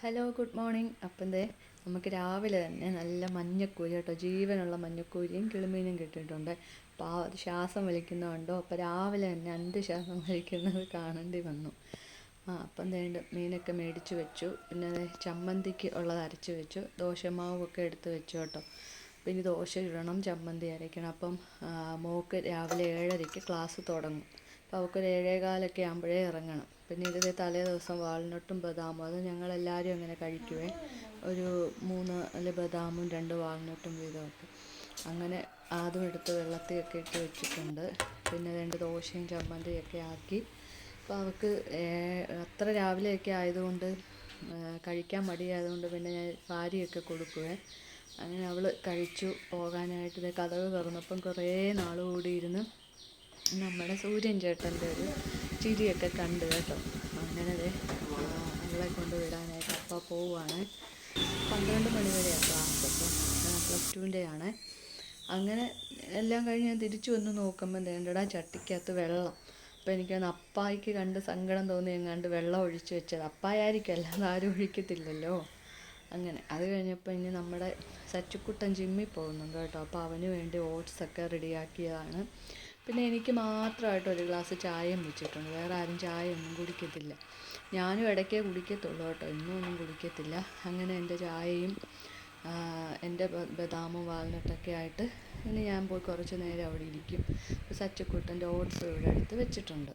Hello good morning അപ്പം എന്തേ നമുക്ക് രാവിലെ തന്നെ നല്ല മഞ്ഞക്കൂരി കേട്ടോ ജീവനുള്ള മഞ്ഞക്കൂരിയും കിളിമീനും കിട്ടിയിട്ടുണ്ട്. അപ്പോൾ അത് ശ്വാസം വലിക്കുന്നതുണ്ടോ? അപ്പോൾ രാവിലെ തന്നെ അന്റെ ശ്വാസം വലിക്കുന്നത് കാണേണ്ടി വന്നു. ആ അപ്പം എന്തേണ്ട് മീനൊക്കെ മേടിച്ച് വെച്ചു. പിന്നെ ചമ്മന്തിക്ക് ഉള്ളത് അരച്ച് വെച്ചു. ദോശമാവൊക്കെ എടുത്ത് വെച്ചു കേട്ടോ. പിന്നെ ദോശ ഇടണം ചമ്മന്തി അരയ്ക്കണം. അപ്പം മോക്ക് രാവിലെ ഏഴരയ്ക്ക് ക്ലാസ് തുടങ്ങും. അപ്പോൾ അവൾക്കൊരു ഏഴേകാലൊക്കെ ആകുമ്പോഴേ ഇറങ്ങണം. പിന്നെ ഇത് തലേ ദിവസം വാൾനട്ടും ബദാമും. അത് ഞങ്ങളെല്ലാവരും അങ്ങനെ കഴിക്കുവേ. ഒരു മൂന്ന് അല്ലെ ബദാമും രണ്ട് വാൾനട്ടും വീതമൊക്കെ. അങ്ങനെ ആദ്യം എടുത്ത് വെള്ളത്തിലൊക്കെ ഇട്ട് വെച്ചിട്ടുണ്ട്. പിന്നെ രണ്ട് ദോശയും ചമ്മന്തിയൊക്കെ ആക്കി. അപ്പോൾ അവർക്ക് അത്ര രാവിലെയൊക്കെ ആയതുകൊണ്ട് കഴിക്കാൻ മടിയായതുകൊണ്ട് പിന്നെ ഞാൻ ഭാര്യയൊക്കെ കൊടുക്കുവേ. അങ്ങനെ അവൾ കഴിച്ചു പോകാനായിട്ട്. കഥകൾ കഥക് തുറന്നപ്പം കുറേ നാൾ കൂടി ഇരുന്ന് നമ്മുടെ സൂര്യൻ ചേട്ടന്റെ ഒരു ചിരിയൊക്കെ കണ്ടു കേട്ടോ. അങ്ങനെ അതെ അവളെ കൊണ്ട് വിടാനായിട്ട് അപ്പോൾ പോവുകയാണ് പന്ത്രണ്ട് മണി വരെ ക്ലാസ് അപ്പം പ്ലസ് ടുവിന്റെ ആണ്. അങ്ങനെ എല്ലാം കഴിഞ്ഞ് ഞാൻ തിരിച്ചു വന്ന് നോക്കുമ്പോൾ വേണ്ടടാ ചട്ടിക്കകത്ത് വെള്ളം. അപ്പോൾ എനിക്കൊന്ന് അപ്പായിക്ക് കണ്ട് സങ്കടം തോന്നി എങ്ങാണ്ട് വെള്ളം ഒഴിച്ച് വെച്ചത്. അപ്പായായിരിക്കും അല്ലാതെ ആരും ഒഴിക്കത്തില്ലല്ലോ. അങ്ങനെ അത് കഴിഞ്ഞപ്പോൾ ഇനി നമ്മുടെ സച്ചുക്കുട്ടൻ ജിമ്മിൽ പോകുന്നുണ്ട് കേട്ടോ. അപ്പോൾ അവന് വേണ്ടി ഓട്സൊക്കെ റെഡിയാക്കിയതാണ് പിന്നെ എനിക്ക് മാത്രമായിട്ട് ഒരു ഗ്ലാസ് ചായയും വെച്ചിട്ടുണ്ട്. വേറെ ആരും ചായ ഒന്നും കുടിക്കത്തില്ല. ഞാനും ഇടയ്ക്കേ കുടിക്കത്തുള്ളൂ കേട്ടോ. ഇന്നും ഒന്നും കുടിക്കത്തില്ല. അങ്ങനെ എന്റെ ചായയും എന്റെ ബദാമും വാൽനട്ടൊക്കെ ആയിട്ട് ഇനി ഞാൻ പോയി കുറച്ച് നേരം അവിടെ ഇരിക്കും. സച്ചക്കൂട്ടന്റെ ഓട്സ് ഇവിടെ എടുത്ത് വെച്ചിട്ടുണ്ട്.